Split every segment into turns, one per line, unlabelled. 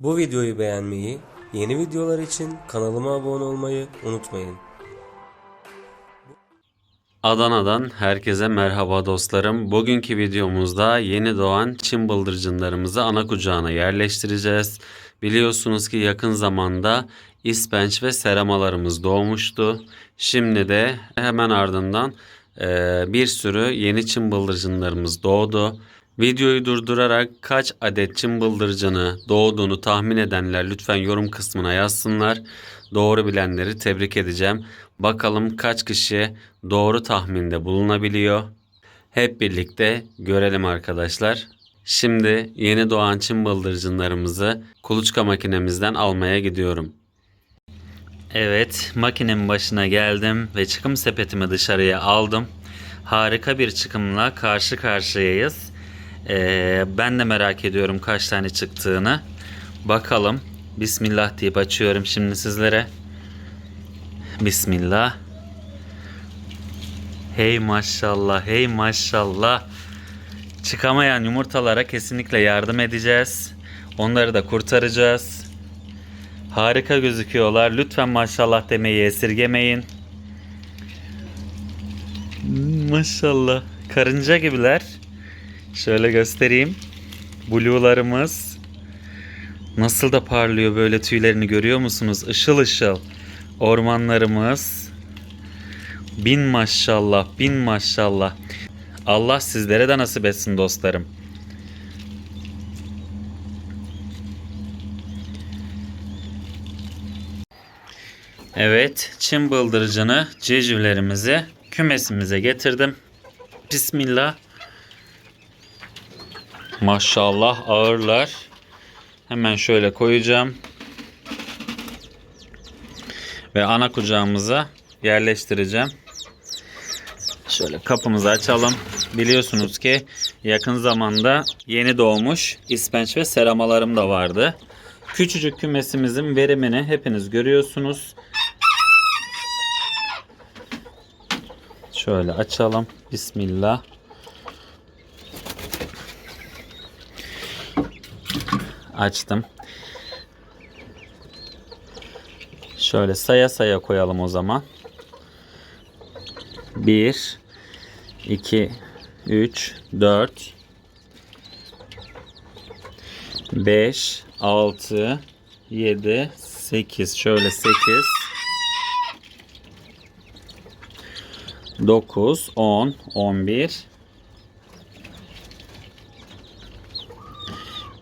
Bu videoyu beğenmeyi, yeni videolar için kanalıma abone olmayı unutmayın.
Adana'dan herkese merhaba dostlarım. Bugünkü videomuzda yeni doğan çim bıldırcınlarımızı ana kucağına yerleştireceğiz. Biliyorsunuz ki yakın zamanda ispenç ve seramalarımız doğmuştu. Şimdi de hemen ardından bir sürü yeni çim bıldırcınlarımız doğdu. Videoyu durdurarak kaç adet çim bıldırcını doğduğunu tahmin edenler lütfen yorum kısmına yazsınlar. Doğru bilenleri tebrik edeceğim. Bakalım kaç kişi doğru tahminde bulunabiliyor. Hep birlikte görelim arkadaşlar. Şimdi yeni doğan çim bıldırcınlarımızı kuluçka makinemizden almaya gidiyorum. Evet, makinenin başına geldim ve çıkım sepetimi dışarıya aldım. Harika bir çıkımla karşı karşıyayız. Ee, ben de merak ediyorum kaç tane çıktığını. Bakalım. Bismillah deyip açıyorum şimdi sizlere. Bismillah. Hey maşallah, hey maşallah. Çıkamayan yumurtalara kesinlikle yardım edeceğiz. Onları da kurtaracağız. Harika gözüküyorlar. Lütfen maşallah demeyi esirgemeyin. Maşallah. Karınca gibiler. Şöyle göstereyim. Blue'larımız. Nasıl da parlıyor böyle tüylerini görüyor musunuz? Işıl ışıl. Ormanlarımız. Bin maşallah, bin maşallah. Allah sizlere de nasip etsin dostlarım. Evet, çim bıldırıcını civcivlerimizi kümesimize getirdim. Bismillah. Maşallah ağırlar. Hemen şöyle koyacağım. Ve ana kucağımıza yerleştireceğim. Şöyle kapımızı açalım. Biliyorsunuz ki yakın zamanda yeni doğmuş ispenç ve seramalarım da vardı. Küçücük kümesimizin verimini hepiniz görüyorsunuz. Şöyle açalım. Bismillah. Açtım. Şöyle saya saya koyalım o zaman. 1 2 3 4 5 6 7 8 şöyle 8 9 10 11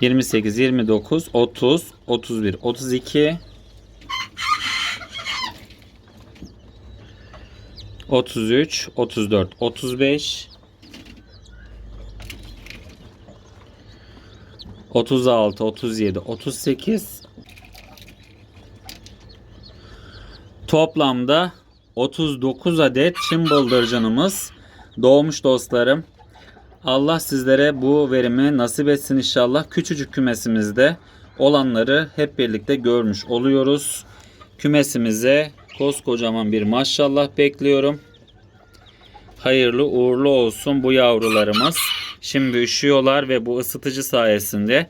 28 29 30 31 32 33, 34, 35 36, 37, 38 Toplamda 39 adet çim bıldırcınımız doğmuş dostlarım. Allah sizlere bu verimi nasip etsin inşallah. Küçücük kümesimizde olanları hep birlikte görmüş oluyoruz. Kümesimize koskocaman bir maşallah bekliyorum. Hayırlı uğurlu olsun bu yavrularımız. Şimdi üşüyorlar ve bu ısıtıcı sayesinde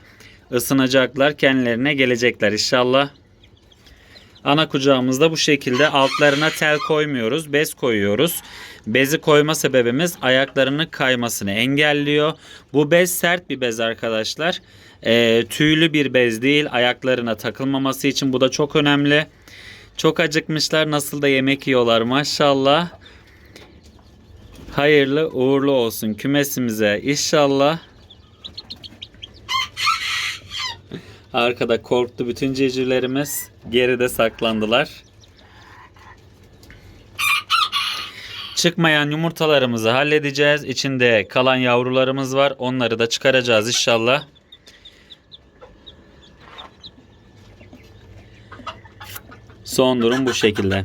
ısınacaklar. Kendilerine gelecekler inşallah. Ana kucağımızda bu şekilde altlarına tel koymuyoruz. Bez koyuyoruz. Bezi koyma sebebimiz ayaklarının kaymasını engelliyor. Bu bez sert bir bez arkadaşlar. Ee, tüylü bir bez değil. Ayaklarına takılmaması için bu da çok önemli. Çok acıkmışlar. Nasıl da yemek yiyorlar maşallah. Hayırlı uğurlu olsun kümesimize inşallah. Arkada korktu bütün civcivlerimiz. Geride saklandılar. Çıkmayan yumurtalarımızı halledeceğiz. İçinde kalan yavrularımız var. Onları da çıkaracağız inşallah. Son durum bu şekilde.